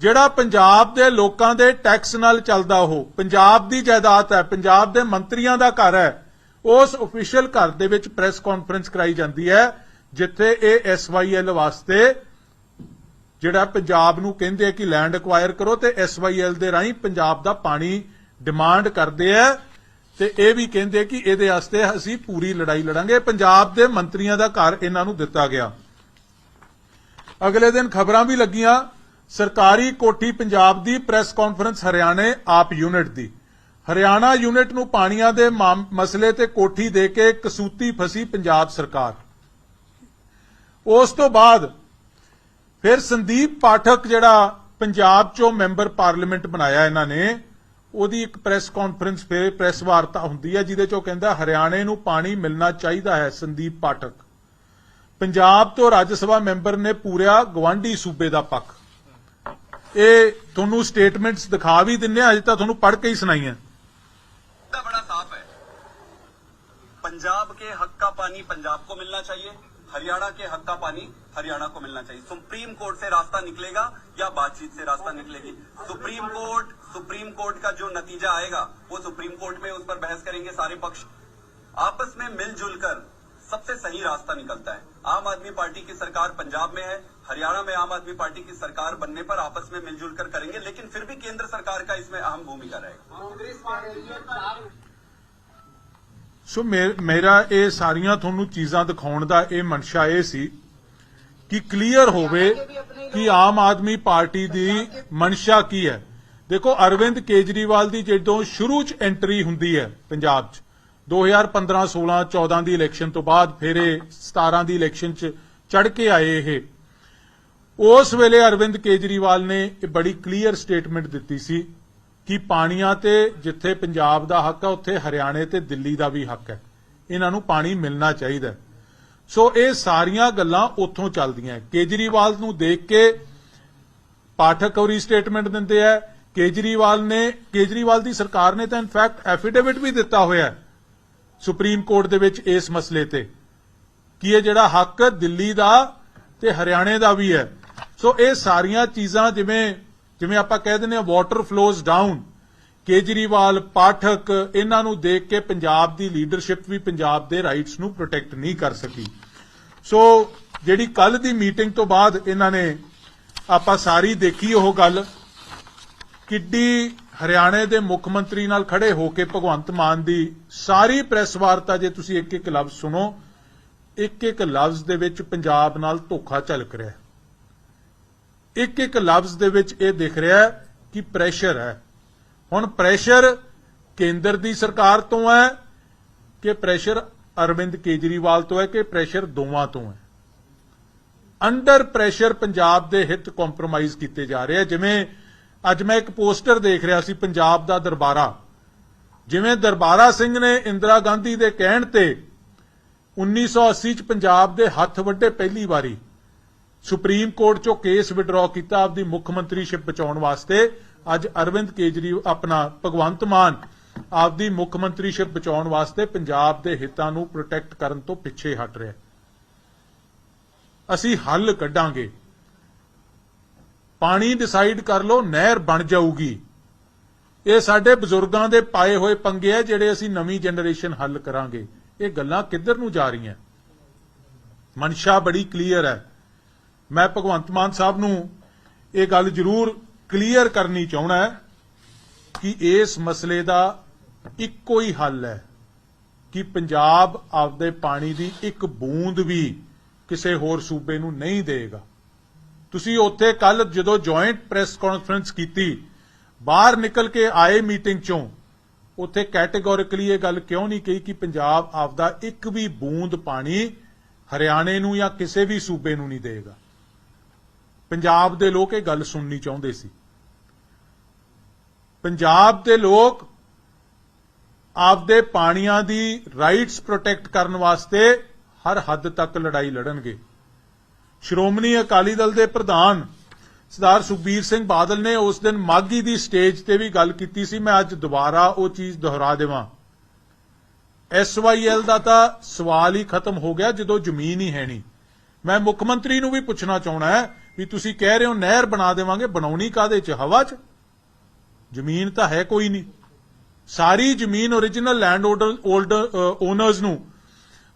ਜਿਹੜਾ ਪੰਜਾਬ ਦੇ ਲੋਕਾਂ ਦੇ ਟੈਕਸ ਨਾਲ ਚੱਲਦਾ ਉਹ, ਪੰਜਾਬ ਦੀ ਜਾਇਦਾਦ ਹੈ, ਪੰਜਾਬ ਦੇ ਮੰਤਰੀਆਂ ਦਾ ਘਰ ਹੈ, ਉਸ ਅਫੀਸ਼ੀਅਲ ਘਰ ਦੇ ਵਿੱਚ ਪ੍ਰੈਸ ਕਾਨਫਰੰਸ ਕਰਾਈ ਜਾਂਦੀ ਹੈ, ਜਿੱਥੇ ਇਹ ਐਸਵਾਈਐਲ ਵਾਸਤੇ ਜਿਹੜਾ ਪੰਜਾਬ ਨੂੰ ਕਹਿੰਦੇ ਆ ਕਿ ਲੈਂਡ ਅਕਵਾਇਰ ਕਰੋ ਤੇ ਐਸਵਾਈਐਲ ਦੇ ਰਾਹੀਂ ਪੰਜਾਬ ਦਾ ਪਾਣੀ ਡਿਮਾਂਡ ਕਰਦੇ ਆ, ਤੇ ਇਹ ਵੀ ਕਹਿੰਦੇ ਕਿ ਇਹਦੇ ਵਾਸਤੇ ਅਸੀਂ ਪੂਰੀ ਲੜਾਈ ਲੜਾਂਗੇ, ਪੰਜਾਬ ਦੇ ਮੰਤਰੀਆਂ ਦਾ ਘਰ ਇਹਨਾਂ ਨੂੰ ਦਿੱਤਾ ਗਿਆ। ਅਗਲੇ ਦਿਨ ਖਬਰਾਂ ਵੀ ਲੱਗੀਆਂ ਸਰਕਾਰੀ ਕੋਠੀ ਪੰਜਾਬ ਦੀ ਪ੍ਰੈਸ ਕਾਨਫਰੰਸ ਹਰਿਆਣੇ ਆਪ ਯੂਨਿਟ ਦੀ। ਹਰਿਆਣਾ ਯੂਨਿਟ ਨੂੰ ਪਾਣੀਆਂ ਦੇ ਮਸਲੇ ਤੇ ਕੋਠੀ ਦੇ ਕੇ ਕਸੂਤੀ ਫਸੀ ਪੰਜਾਬ ਸਰਕਾਰ। ਉਸ ਤੋਂ ਬਾਅਦ ਫਿਰ ਸੰਦੀਪ ਪਾਠਕ ਜਿਹੜਾ ਪੰਜਾਬ ਚੋਂ ਮੈਂਬਰ ਪਾਰਲੀਮੈਂਟ ਬਣਾਇਆ ਇਹਨਾਂ ਨੇ, ਉਹਦੀ ਇੱਕ ਪ੍ਰੈਸ ਕਾਨਫਰੰਸ ਫਿਰ ਪ੍ਰੈਸ ਵਾਰਤਾ ਹੁੰਦੀ ਹੈ, ਜਿਹਦੇ ਚੋਂ ਕਹਿੰਦਾ ਹਰਿਆਣੇ ਨੂੰ ਪਾਣੀ ਮਿਲਣਾ ਚਾਹੀਦਾ ਹੈ, ਸੰਦੀਪ ਪਾਠਕ। ਪੰਜਾਬ ਤੋਂ ਰਾਜ ਸਭਾ ਮੈਂਬਰ ਨੇ ਪੂਰਿਆ ਗਵਾਂਢੀ ਸੂਬੇ ਦਾ ਪੱਖ। ਇਹ ਤੁਹਾਨੂੰ ਸਟੇਟਮੈਂਟਸ ਦਿਖਾ ਵੀ ਦਿੰਨੇ ਆ ਅਜੇ ਤਾਂ ਤੁਹਾਨੂੰ ਪੜ੍ਹ ਕੇ ਹੀ ਸੁਣਾਈਆਂ मुद्दा बड़ा साफ है पंजाब के हक का पानी पंजाब को मिलना चाहिए हरियाणा के हक का पानी हरियाणा को मिलना चाहिए सुप्रीम कोर्ट से रास्ता निकलेगा या बातचीत से रास्ता निकलेगी सुप्रीम कोर्ट सुप्रीम कोर्ट का जो नतीजा आएगा वो सुप्रीम कोर्ट में उस पर बहस करेंगे सारे पक्ष आपस में मिलजुल कर सबसे सही रास्ता निकलता है आम आदमी पार्टी की सरकार पंजाब में है हरियाणा में आम आदमी पार्टी की सरकार बनने पर आपस में मिलजुल कर करेंगे लेकिन फिर भी केंद्र सरकार का इसमें अहम भूमिका रहेगी ਸੋ ਮੇ- ਮੇਰਾ ਇਹ ਸਾਰੀਆਂ ਤੁਹਾਨੂੰ ਚੀਜ਼ਾਂ ਦਿਖਾਉਣ ਦਾ ਇਹ ਮਨਸ਼ਾ ਇਹ ਸੀ ਕਿ ਕਲੀਅਰ ਹੋਵੇ ਕਿ ਆਮ ਆਦਮੀ ਪਾਰਟੀ ਦੀ ਮਨਸ਼ਾ ਕੀ ਹੈ ਦੇਖੋ ਅਰਵਿੰਦ ਕੇਜਰੀਵਾਲ ਦੀ ਜਦੋਂ ਸ਼ੁਰੂ ਚ ਐਂਟਰੀ ਹੁੰਦੀ ਹੈ ਪੰਜਾਬ ਚ 2015 16 14 ਦੀ ਇਲੈਕਸ਼ਨ ਤੋਂ ਬਾਅਦ ਫਿਰ ਇਹ 17 ਦੀ ਇਲੈਕਸ਼ਨ ਚ ਚੜ ਕੇ ਆਏ ਇਹ। ਉਸ ਵੇਲੇ ਅਰਵਿੰਦ ਕੇਜਰੀਵਾਲ ਨੇ ਇਹ ਬੜੀ ਕਲੀਅਰ ਸਟੇਟਮੈਂਟ ਦਿੱਤੀ ਸੀ ਕਿ ਪਾਣੀਆਂ ਤੇ ਜਿੱਥੇ ਪੰਜਾਬ ਦਾ ਹੱਕ ਹੈ ਉੱਥੇ ਹਰਿਆਣੇ ਤੇ ਦਿੱਲੀ ਦਾ ਵੀ ਹੱਕ ਹੈ। ਇਹਨਾਂ ਨੂੰ ਪਾਣੀ ਮਿਲਣਾ ਚਾਹੀਦਾ ਸੋ ਇਹ ਸਾਰੀਆਂ ਗੱਲਾਂ ਉੱਥੋਂ ਚੱਲਦੀਆਂ ਕੇਜਰੀਵਾਲ ਨੂੰ ਦੇਖ ਕੇ ਪਾਠਕ ਔਰੀ ਸਟੇਟਮੈਂਟ ਦਿੰਦੇ ਆ ਕੇਜਰੀਵਾਲ ਨੇ, ਕੇਜਰੀਵਾਲ ਦੀ ਸਰਕਾਰ ਨੇ ਤਾਂ ਇਨਫੈਕਟ ਐਫੀਡੇਵਿਟ ਵੀ ਦਿੱਤਾ ਹੋਇਆ ਹੈ। ਸੁਪਰੀਮ ਕੋਰਟ ਦੇ ਵਿੱਚ ਇਸ ਮਸਲੇ ਤੇ, ਕਿ ਇਹ ਜਿਹੜਾ ਹੱਕ ਦਿੱਲੀ ਦਾ ਤੇ ਹਰਿਆਣੇ ਦਾ ਵੀ ਹੈ। ਸੋ ਇਹ ਸਾਰੀਆਂ ਚੀਜ਼ਾਂ ਜਿਵੇਂ ਜਿਵੇਂ ਆਪਾਂ ਕਹਿ ਦਿੰਦੇ ਆ water flows down Kejriwal, Pathak, ਇਹਨਾਂ ਨੂੰ ਦੇਖ ਕੇ ਪੰਜਾਬ ਦੀ ਲੀਡਰਸ਼ਿਪ ਵੀ ਪੰਜਾਬ ਦੇ ਰਾਈਟਸ ਨੂੰ ਪ੍ਰੋਟੈਕਟ ਨਹੀਂ ਕਰ ਸਕੀ। ਸੋ ਜਿਹੜੀ ਕੱਲ ਦੀ ਮੀਟਿੰਗ ਤੋਂ ਬਾਅਦ ਇਹਨਾਂ ਨੇ ਆਪਾਂ ਸਾਰੀ ਦੇਖੀ ਉਹ ਗੱਲ, ਕਿੱਡੀ ਹਰਿਆਣੇ ਦੇ ਮੁੱਖ ਮੰਤਰੀ ਨਾਲ ਖੜੇ ਹੋ ਕੇ ਭਗਵੰਤ ਮਾਨ ਦੀ ਸਾਰੀ ਪ੍ਰੈਸ ਵਾਰਤਾ, ਜੇ ਤੁਸੀਂ ਇੱਕ ਇੱਕ ਲਫ਼ਜ਼ ਸੁਣੋ, ਇੱਕ ਇੱਕ ਲਫ਼ਜ਼ ਦੇ ਵਿੱਚ ਪੰਜਾਬ ਨਾਲ ਧੋਖਾ ਝਲਕ ਰਿਹਾ ਹੈ। ਇੱਕ ਇੱਕ ਲਫ਼ਜ਼ ਦੇ ਵਿੱਚ ਇਹ ਦਿਖ ਰਿਹਾ ਹੈ ਕਿ ਪ੍ਰੈਸ਼ਰ ਹੈ। ਹੁਣ ਪ੍ਰੈਸ਼ਰ ਕੇਂਦਰ ਦੀ ਸਰਕਾਰ ਤੋਂ ਹੈ ਕਿ ਪ੍ਰੈਸ਼ਰ ਅਰਵਿੰਦ ਕੇਜਰੀਵਾਲ ਤੋਂ ਹੈ ਕਿ ਪ੍ਰੈਸ਼ਰ ਦੋਵਾਂ ਤੋਂ ਹੈ? ਅੰਡਰ ਪ੍ਰੈਸ਼ਰ ਪੰਜਾਬ ਦੇ ਹਿੱਤ ਕੰਪਰੋਮਾਈਜ਼ ਕੀਤੇ ਜਾ ਰਹੇ ਆ ਜਿਵੇਂ ਅੱਜ ਮੈਂ ਇੱਕ ਪੋਸਟਰ ਦੇਖ ਰਿਹਾ ਸੀ ਪੰਜਾਬ ਦਾ ਦਰਬਾਰਾ। ਜਿਵੇਂ ਦਰਬਾਰਾ ਸਿੰਘ ਨੇ ਇੰਦਰਾ ਗਾਂਧੀ ਦੇ ਕਹਿਣ ਤੇ 1980 ਚ ਪੰਜਾਬ ਦੇ ਹੱਥ ਵੱਡੇ ਪਹਿਲੀ ਵਾਰੀ ਸੁਪਰੀਮ ਕੋਰਟ ਚੋਂ ਕੇਸ ਵਿਡਰਾਅ ਕੀਤਾ ਆਪਦੀ ਮੁੱਖ ਮੰਤਰੀਸ਼ਿਪ ਬਚਾਉਣ ਵਾਸਤੇ, ਅੱਜ ਅਰਵਿੰਦ ਕੇਜਰੀ ਆਪਣਾ ਭਗਵੰਤ ਮਾਨ ਆਪਦੀ ਮੁੱਖ ਮੰਤਰੀਸ਼ਿਪ ਬਚਾਉਣ ਵਾਸਤੇ ਪੰਜਾਬ ਦੇ ਹਿੱਤਾਂ ਨੂੰ ਪ੍ਰੋਟੈਕਟ ਕਰਨ ਤੋਂ ਪਿੱਛੇ ਹਟ ਰਿਹਾ ਅਸੀਂ ਹੱਲ ਕੱਢਾਂਗੇ। ਪਾਣੀ ਡਿਸਾਈਡ ਕਰ ਲਓ, ਨਹਿਰ ਬਣ ਜਾਊਗੀ। ਇਹ ਸਾਡੇ ਬਜ਼ੁਰਗਾਂ ਦੇ ਪਾਏ ਹੋਏ ਪੰਗੇ ਆ, ਜਿਹੜੇ ਅਸੀਂ ਨਵੀਂ ਜਨਰੇਸ਼ਨ ਹੱਲ ਕਰਾਂਗੇ। ਇਹ ਗੱਲਾਂ ਕਿੱਧਰ ਨੂੰ ਜਾ ਰਹੀਆਂ? ਮਨਸ਼ਾ ਬੜੀ ਕਲੀਅਰ ਹੈ। ਮੈਂ ਭਗਵੰਤ ਮਾਨ ਸਾਹਿਬ ਨੂੰ ਇਹ ਗੱਲ ਜ਼ਰੂਰ ਕਲੀਅਰ ਕਰਨੀ ਚਾਹਣਾ ਹੈ ਕਿ ਇਸ ਮਸਲੇ ਦਾ ਇੱਕੋ ਹੀ ਹੱਲ ਹੈ ਕਿ ਪੰਜਾਬ ਆਪਦੇ ਪਾਣੀ ਦੀ ਇੱਕ ਬੂੰਦ ਵੀ ਕਿਸੇ ਹੋਰ ਸੂਬੇ ਨੂੰ ਨਹੀਂ ਦੇਗਾ ਤੁਸੀਂ ਉੱਥੇ ਕੱਲ ਜਦੋਂ ਜੁਆਇੰਟ ਪ੍ਰੈਸ ਕਾਨਫਰੰਸ ਕੀਤੀ, ਬਾਹਰ ਨਿਕਲ ਕੇ ਆਏ ਮੀਟਿੰਗ ਚੋਂ, ਉੱਥੇ ਕੈਟੇਗੋਰਿਕਲੀ ਇਹ ਗੱਲ ਕਿਉਂ ਨਹੀਂ ਕਹੀ ਕਿ ਪੰਜਾਬ ਆਪਦਾ ਇੱਕ ਵੀ ਬੂੰਦ ਪਾਣੀ ਹਰਿਆਣੇ ਨੂੰ ਜਾਂ ਕਿਸੇ ਵੀ ਸੂਬੇ ਨੂੰ ਨਹੀਂ ਦੇਗਾ? ਪੰਜਾਬ ਦੇ ਲੋਕ ਇਹ ਗੱਲ ਸੁਣਨੀ ਚਾਹੁੰਦੇ ਸੀ। ਪੰਜਾਬ ਦੇ ਲੋਕ ਆਪਦੇ ਪਾਣੀਆਂ ਦੀ ਰਾਈਟਸ ਪ੍ਰੋਟੈਕਟ ਕਰਨ ਵਾਸਤੇ ਹਰ ਹੱਦ ਤੱਕ ਲੜਾਈ ਲੜਨਗੇ। ਸ਼੍ਰੋਮਣੀ ਅਕਾਲੀ ਦਲ ਦੇ ਪ੍ਰਧਾਨ ਸਰਦਾਰ ਸੁਖਬੀਰ ਸਿੰਘ ਬਾਦਲ ਨੇ ਉਸ ਦਿਨ ਮਾਗੀ ਦੀ ਸਟੇਜ ਤੇ ਵੀ ਗੱਲ ਕੀਤੀ ਸੀ। ਮੈਂ ਅੱਜ ਦੁਬਾਰਾ ਉਹ ਚੀਜ਼ ਦੁਹਰਾ ਦੇਵਾਂ। ਐਸਵਾਈਐਲ ਦਾ ਤਾਂ ਸਵਾਲ ਹੀ ਖਤਮ ਹੋ ਗਿਆ, ਜਦੋਂ ਜ਼ਮੀਨ ਹੀ ਹੈ ਨਹੀਂ। ਮੈਂ ਮੁੱਖ ਮੰਤਰੀ ਨੂੰ ਵੀ ਪੁੱਛਣਾ ਚਾਹਣਾ ਹੈ ਵੀ ਤੁਸੀਂ ਕਹਿ ਰਹੇ ਹੋ ਨਹਿਰ ਬਣਾ ਦੇਵਾਂਗੇ, ਬਣਾਉਣੀ ਕਾਦੇ ਚ? ਹਵਾ ਚ? ਜ਼ਮੀਨ ਤਾਂ ਹੈ ਕੋਈ ਨਹੀਂ। ਸਾਰੀ ਜ਼ਮੀਨ origignal ਲੈਂਡ ਓਨਰਸ ਨੂੰ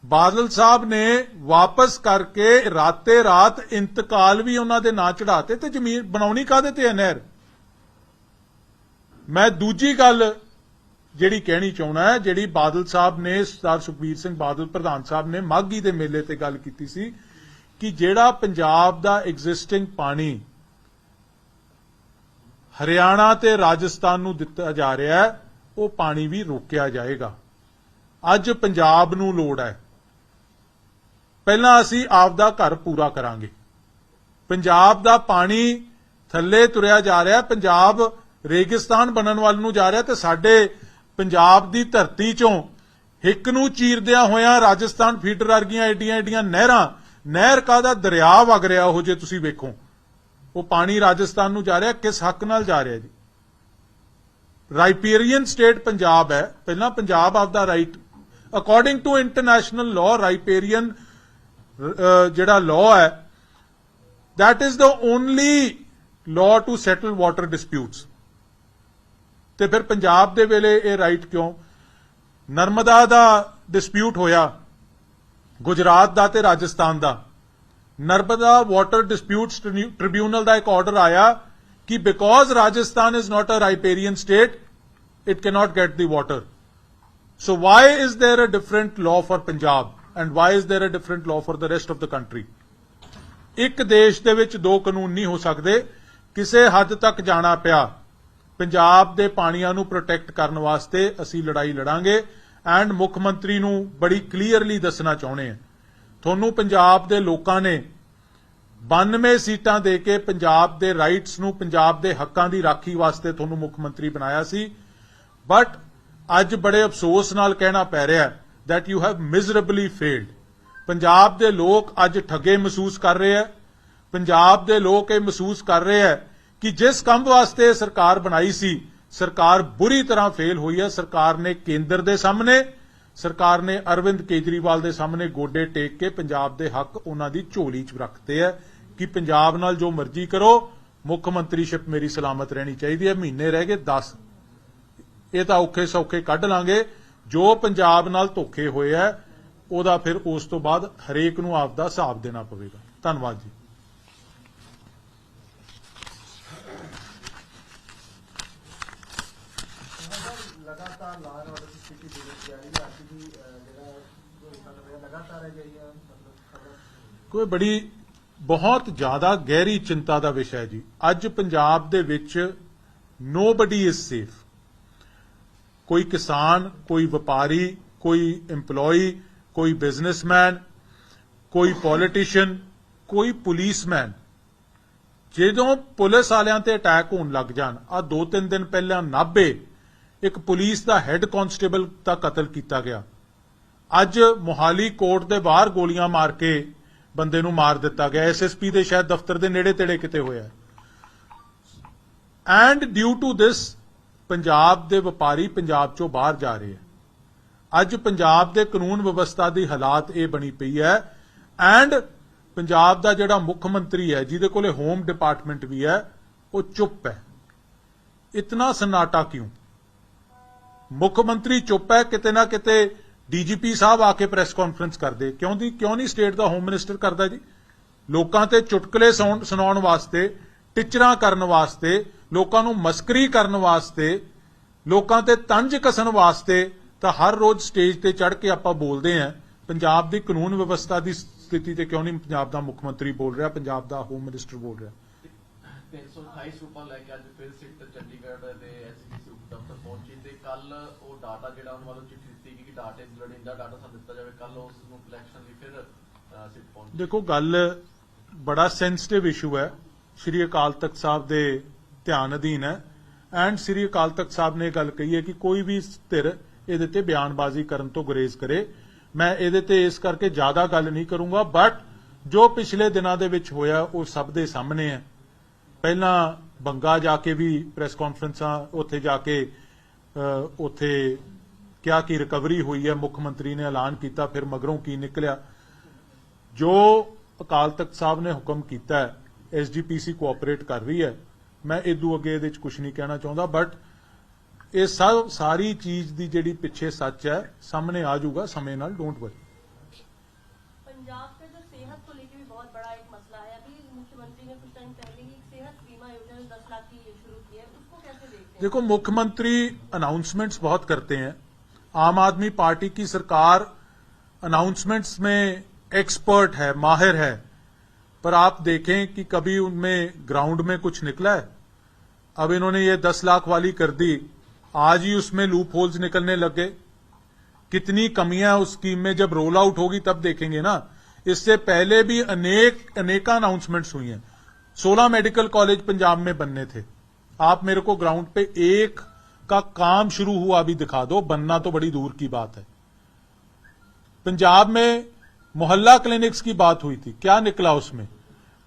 ਬਾਦਲ ਸਾਹਿਬ ਨੇ ਵਾਪਸ ਕਰਕੇ ਰਾਤੇ ਰਾਤ ਇੰਤਕਾਲ ਵੀ ਉਹਨਾਂ ਦੇ ਨਾਂ ਚੜਾਤੇ ਤੇ ਜ਼ਮੀਨ ਬਣਾਉਣੀ ਕਾਦੇ ਤੇ ਹੈ ਨਹਿਰ? ਮੈਂ ਦੂਜੀ ਗੱਲ ਜਿਹੜੀ ਕਹਿਣੀ ਚਾਹਣਾ ਹੈ, ਜਿਹੜੀ ਬਾਦਲ ਸਾਹਿਬ ਨੇ, ਸਰਦਾਰ ਸੁਖਬੀਰ ਸਿੰਘ ਬਾਦਲ, ਪ੍ਰਧਾਨ ਸਾਹਿਬ ਨੇ ਮਾਘੀ ਦੇ ਮੇਲੇ ਤੇ ਗੱਲ ਕੀਤੀ ਸੀ ਕਿ ਜਿਹੜਾ ਪੰਜਾਬ ਦਾ ਐਗਜ਼ਿਸਟਿੰਗ ਪਾਣੀ ਹਰਿਆਣਾ ਤੇ ਰਾਜਸਥਾਨ ਨੂੰ ਦਿੱਤਾ ਜਾ ਰਿਹਾ ਹੈ, ਉਹ ਪਾਣੀ ਵੀ ਰੋਕਿਆ ਜਾਏਗਾ। ਅੱਜ ਪੰਜਾਬ ਨੂੰ ਲੋੜ ਹੈ। ਪਹਿਲਾਂ ਅਸੀਂ ਆਪ ਦਾ ਘਰ ਪੂਰਾ ਕਰਾਂਗੇ। ਪੰਜਾਬ ਦਾ ਪਾਣੀ ਥੱਲੇ ਤੁਰਿਆ ਜਾ ਰਿਹਾ, ਪੰਜਾਬ ਰੇਗਿਸਤਾਨ ਬਣਨ ਵੱਲ ਨੂੰ ਜਾ ਰਿਹਾ ਤੇ ਸਾਡੇ ਪੰਜਾਬ ਦੀ ਧਰਤੀ ਚੋਂ ਹਿੱਕ ਨੂੰ ਚੀਰਦਿਆਂ ਹੋਇਆਂ ਰਾਜਸਥਾਨ ਫੀਡਰ ਵਰਗੀਆਂ ਏਡੀਆਂ ਏਡੀਆਂ ਨਹਿਰਾਂ, ਨਹਿਰ ਕਾਦਾ ਦਰਿਆ ਵਗ ਰਿਹਾ ਉਹ ਜੇ ਤੁਸੀਂ ਵੇਖੋ। ਉਹ ਪਾਣੀ ਰਾਜਸਥਾਨ ਨੂੰ ਜਾ ਰਿਹਾ, ਕਿਸ ਹੱਕ ਨਾਲ ਜਾ ਰਿਹਾ ਜੀ? ਰਾਈਪੇਰੀਅਨ ਸਟੇਟ ਪੰਜਾਬ ਹੈ। ਪਹਿਲਾਂ ਪੰਜਾਬ ਆਪਦਾ right according to international law riparian ਜਿਹੜਾ ਲਾਅ ਹੈ, that is the only law to settle water disputes. ਤੇ ਫਿਰ ਪੰਜਾਬ ਦੇ ਵੇਲੇ ਇਹ ਰਾਈਟ ਕਿਉਂ? ਨਰਮਦਾ ਦਾ ਡਿਸਪਿਊਟ ਹੋਇਆ, ਗੁਜਰਾਤ ਦਾ ਤੇ ਰਾਜਸਥਾਨ ਦਾ। ਨਰਮਦਾ ਵਾਟਰ ਡਿਸਪਿਊਟਸ ਟ੍ਰਿਬਿਊਨਲ ਦਾ ਇੱਕ ਆਰਡਰ ਆਇਆ ਕਿ because Rajasthan is not a riparian state it cannot get the water so why is there a different law for Punjab and why is there a different law for the rest of the country? ਇੱਕ ਦੇਸ਼ ਦੇ ਵਿੱਚ ਦੋ ਕਾਨੂੰਨ ਨਹੀਂ ਹੋ ਸਕਦੇ, ਕਿਸੇ ਹੱਦ ਤੱਕ ਜਾਣਾ ਪਿਆ। ਪੰਜਾਬ ਦੇ ਪਾਣੀਆਂ ਨੂੰ ਪ੍ਰੋਟੈਕਟ ਕਰਨ ਵਾਸਤੇ ਅਸੀਂ ਲੜਾਈ ਲੜਾਂਗੇ ਐਂਡ ਮੁੱਖ ਮੰਤਰੀ ਨੂੰ ਬੜੀ ਕਲੀਅਰਲੀ ਦੱਸਣਾ ਚਾਹੁੰਦੇ ਹਾਂ। ਤੁਹਾਨੂੰ ਪੰਜਾਬ ਦੇ ਲੋਕਾਂ ਨੇ 92 ਸੀਟਾਂ ਦੇ ਕੇ ਪੰਜਾਬ ਦੇ ਰਾਈਟਸ ਨੂੰ, ਪੰਜਾਬ ਦੇ ਹੱਕਾਂ ਦੀ ਰਾਖੀ ਵਾਸਤੇ ਤੁਹਾਨੂੰ ਮੁੱਖ ਮੰਤਰੀ ਬਣਾਇਆ ਸੀ। ਬਟ ਅੱਜ ਬੜੇ ਅਫਸੋਸ ਨਾਲ ਕਹਿਣਾ ਪੈ ਰਿਹਾ ਹੈ that you have miserably failed. Punjab ਦੇ ਲੋਕ ਅੱਜ ਠੱਗੇ ਮਹਿਸੂਸ ਕਰ ਰਹੇ ਹੈ ਪੰਜਾਬ ਦੇ ਲੋਕ ਇਹ ਮਹਿਸੂਸ ਕਰ ਰਹੇ ਹੈ ਕਿ ਜਿਸ ਕੰਮ ਵਾਸਤੇ ਸਰਕਾਰ ਬਣਾਈ ਸੀ, ਸਰਕਾਰ ਬੁਰੀ ਤਰ੍ਹਾਂ ਫੇਲ ਹੋਈ ਹੈ ਸਰਕਾਰ ਨੇ ਕੇਂਦਰ ਦੇ ਸਾਹਮਣੇ, ਸਰਕਾਰ ਨੇ ਅਰਵਿੰਦ ਕੇਜਰੀਵਾਲ ਦੇ ਸਾਹਮਣੇ ਗੋਡੇ ਟੇਕ ਕੇ ਪੰਜਾਬ ਦੇ ਹੱਕ ਉਹਨਾਂ ਦੀ ਝੋਲੀ 'ਚ ਰੱਖਤੇ ਹੈ ਕਿ ਪੰਜਾਬ ਨਾਲ ਜੋ ਮਰਜ਼ੀ ਕਰੋ, ਮੁੱਖ ਮੰਤਰੀਸ਼ਿਪ ਮੇਰੀ ਸਲਾਮਤ ਰਹਿਣੀ ਚਾਹੀਦੀ ਹੈ ਮਹੀਨੇ ਰਹਿ ਗਏ 10 ਇਹ ਤਾਂ ਔਖੇ ਸੌਖੇ ਕੱਢ ਲਾਂਗੇ। ਜੋ ਪੰਜਾਬ ਨਾਲ ਧੋਖੇ ਹੋਏ ਆ ਉਹਦਾ ਫਿਰ ਉਸ ਤੋਂ ਬਾਅਦ ਹਰੇਕ ਨੂੰ ਆਪਦਾ ਹਿਸਾਬ ਦੇਣਾ ਪਵੇਗਾ। ਧੰਨਵਾਦ ਜੀ। ਲਗਾਤਾਰ ਲਾਅ ਆਰਡਰ ਦੀ ਸਥਿਤੀ ਰਹੀ ਹੈ। ਅੱਜ ਵੀ ਜਿਹੜਾ ਲਗਾਤਾਰ ਕੋਈ ਬੜੀ ਬਹੁਤ ਜ਼ਿਆਦਾ ਗਹਿਰੀ ਚਿੰਤਾ ਦਾ ਵਿਸ਼ਾ ਹੈ ਜੀ। ਅੱਜ ਪੰਜਾਬ ਦੇ ਵਿੱਚ ਨੋਬਡੀ ਇਜ਼ ਸੇਫ ਕੋਈ ਕਿਸਾਨ, ਕੋਈ ਵਪਾਰੀ, ਕੋਈ EMPLOYE ਕੋਈ ਬਿਜ਼ਨਸਮੈਨ ਕੋਈ ਪੋਲੀਟੀਸ਼ੀਅਨ ਕੋਈ ਪੁਲਿਸਮੈਨ ਜਦੋਂ ਪੁਲਿਸ ਵਾਲਿਆਂ ਤੇ ਅਟੈਕ ਹੋਣ ਲੱਗ ਜਾਣ ਆ ਦੋ ਤਿੰਨ ਦਿਨ ਪਹਿਲਾਂ ਨਾਭੇ ਇੱਕ ਪੁਲਿਸ ਦਾ ਹੈੱਡ ਕਾਂਸਟੇਬਲ ਦਾ ਕਤਲ ਕੀਤਾ ਗਿਆ। ਅੱਜ ਮੋਹਾਲੀ ਕੋਰਟ ਦੇ ਬਾਹਰ ਗੋਲੀਆਂ ਮਾਰ ਕੇ ਬੰਦੇ ਨੂੰ ਮਾਰ ਦਿੱਤਾ ਗਿਆ। ਐਸਐਸਪੀ ਦੇ ਸ਼ਾਇਦ ਦਫ਼ਤਰ ਦੇ ਨੇੜੇ ਤੇੜੇ ਕਿਤੇ ਹੋਇਆ। And due to this Punjab ਦੇ ਵਪਾਰੀ ਪੰਜਾਬ ਚੋਂ ਬਾਹਰ ਜਾ ਰਹੇ ਹੈ। ਅੱਜ ਪੰਜਾਬ ਦੇ ਕਾਨੂੰਨ ਵਿਵਸਥਾ ਦੀ ਹਾਲਾਤ ਇਹ ਬਣੀ ਪਈ ਹੈ ਐਂਡ ਪੰਜਾਬ ਦਾ ਜਿਹੜਾ ਮੁੱਖ ਮੰਤਰੀ ਹੈ, ਜਿਹਦੇ ਕੋਲੇ ਹੋਮ ਡਿਪਾਰਟਮੈਂਟ ਵੀ ਹੈ, ਉਹ ਚੁੱਪ ਹੈ। ਇਤਨਾ ਸਨਾਟਾ ਕਿਉਂ? ਮੁੱਖ ਮੰਤਰੀ ਚੁੱਪ ਹੈ, ਕਿਤੇ ਨਾ ਕਿਤੇ ਡੀਜੀਪੀ ਸਾਹਿਬ ਆ ਕੇ ਪ੍ਰੈਸ ਕਾਨਫਰੰਸ ਕਰਦੇ। ਕਿਉਂ ਦੀ ਕਿਉਂ ਨਹੀਂ ਸਟੇਟ ਦਾ ਹੋਮ ਮਿਨਿਸਟਰ ਕਰਦਾ ਜੀ? ਲੋਕਾਂ ਤੇ ਚੁਟਕਲੇ ਸੁਣਾਉਣ ਵਾਸਤੇ ਟਿਚਰਾਂ ਕਰਨ ਵਾਸਤੇ ਲੋਕਾਂ ਨੂੰ ਮਸਕਰੀ ਕਰਨ ਵਾਸਤੇ ਲੋਕਾਂ ਤੇ ਤੰਜ ਕਸਣ ਵਾਸਤੇ ਤਾਂ ਹਰ ਰੋਜ਼ ਸਟੇਜ ਤੇ ਚੜ੍ਹ ਕੇ ਆਪਾਂ ਬੋਲਦੇ ਆਂ ਪੰਜਾਬ ਦੀ ਕਾਨੂੰਨ ਵਿਵਸਥਾ ਦੀ ਸਥਿਤੀ ਤੇ ਕਿਉਂ ਨਹੀਂ ਪੰਜਾਬ ਦਾ ਮੁੱਖ ਮੰਤਰੀ ਬੋਲ ਰਿਹਾ ਪੰਜਾਬ ਦਾ ਹੋਮ ਮਿਨਿਸਟਰ ਬੋਲ ਰਿਹਾ? 328 ਸੂਪਾਂ ਲੈ ਕੇ ਅੱਜ ਫਿਰ ਸਿੱਟ ਚੰਡੀਗੜ੍ਹ ਦੇ ਐਸਪੀ ਦਫ਼ਤਰ ਪਹੁੰਚੀ ਤੇ ਕੱਲ ਉਹ ਡਾਟਾ ਜਿਹੜਾ ਉਹਨਾਂ ਵੱਲੋਂ ਚਿੱਠੀ ਦਿੱਤੀ ਗਈ ਕਿ ਡਾਟਾ ਇਜ਼ ਲੋੜੀਂਦਾ ਡਾਟਾ ਸਾਨੂੰ ਦਿੱਤਾ ਜਾਵੇ ਕੱਲ ਉਸ ਨੂੰ ਕਲੈਕਸ਼ਨ ਲਈ ਫਿਰ ਸਿੱਟ ਪਹੁੰਚੀ। ਦੇਖੋ ਗੱਲ ਬੜਾ ਸੈਂਸਿਟਿਵ ਇਸ਼ੂ ਹੈ। ਸ਼੍ਰੀ ਅਕਾਲ ਤਖਤ ਸਾਹਿਬ ਦੇ ਧਿਆਨ ਅਧੀਨ ਹੈ। ਐਂਡ ਸ਼੍ਰੀ ਅਕਾਲ ਤਖਤ ਸਾਹਿਬ ਨੇ ਇਹ ਗੱਲ ਕਹੀ ਹੈ ਕਿ ਕੋਈ ਵੀ ਧਿਰ ਇਹਦੇ ਤੇ ਬਿਆਨਬਾਜ਼ੀ ਕਰਨ ਤੋਂ ਗੁਰੇਜ਼ ਕਰੇ। ਮੈਂ ਇਹਦੇ ਤੇ ਇਸ ਕਰਕੇ ਜ਼ਿਆਦਾ ਗੱਲ ਨਹੀਂ ਕਰੂੰਗਾ ਬਟ ਜੋ ਪਿਛਲੇ ਦਿਨਾਂ ਦੇ ਵਿੱਚ ਹੋਇਆ ਉਹ ਸਭ ਦੇ ਸਾਹਮਣੇ ਹੈ। ਪਹਿਲਾਂ ਬੰਗਾ ਜਾ ਕੇ ਵੀ ਪ੍ਰੈਸ ਕਾਨਫਰੰਸਾਂ ਉੱਥੇ ਜਾ ਕੇ ਅ, ਉੱਥੇ ਕਿਹਾ ਕਿ ਰਿਕਵਰੀ ਹੋਈ ਹੈ ਮੁੱਖ ਮੰਤਰੀ ਨੇ ਐਲਾਨ ਕੀਤਾ ਫਿਰ ਮਗਰੋਂ ਕੀ ਨਿਕਲਿਆ। ਜੋ ਅਕਾਲ ਤਖਤ ਸਾਹਿਬ ਨੇ ਹੁਕਮ ਕੀਤਾ ਹੈ ਐਸਜੀਪੀਸੀ ਕੋਆਪਰੇਟ ਕਰ ਰਹੀ ਹੈ ਮੈਂ ਇਦੋਂ ਅੱਗੇ ਇਹਦੇ ਵਿੱਚ ਕੁਝ ਨਹੀਂ ਕਹਿਣਾ ਚਾਹੁੰਦਾ ਬਟ ਇਹ ਸਭ ਸਾਰੀ ਚੀਜ਼ ਦੀ ਜਿਹੜੀ ਪਿੱਛੇ ਸੱਚ ਹੈ ਸਾਹਮਣੇ ਆ ਜਾਊਗਾ ਸਮੇਂ ਨਾਲ ਡੋਂਟ ਵਰੀ पंजाब पे जो सेहत को लेकर भी बहुत बड़ा एक मसला है अभी मुख्यमंत्री ने कुछ टाइम पहले ही एक सेहत बीमा योजना जो दस लाख की ये शुरू की है उसको कैसे देखते हैं देखो मुख्यमंत्री अनाउंसमेंट्स बहुत करते हैं आम आदमी पार्टी की सरकार अनाउंसमेंट्स में एक्सपर्ट है माहिर है पर आप देखें कि कभी उनमें ग्राउंड में कुछ निकला है। अब इन्होंने ये दस लाख वाली कर दी। आज ही उसमें लूप होल्स निकलने लग गए। कितनी कमियाँ उस स्कीम में। जब रोल आउट होगी तब देखेंगे ना। इससे पहले भी अनेक, अनेका अनाउंसमेंट्स हुई हैं। 16 मेडिकल कॉलेज पंजाब में बनने थे। आप मेरे को ग्राउंड पे एक का काम शुरू हुआ अभी दिखा दो। बनना तो बड़ी दूर की बात है। पंजाब में मोहल्ला क्लिनिक्स की बात हुई थी। क्या निकला उसमें?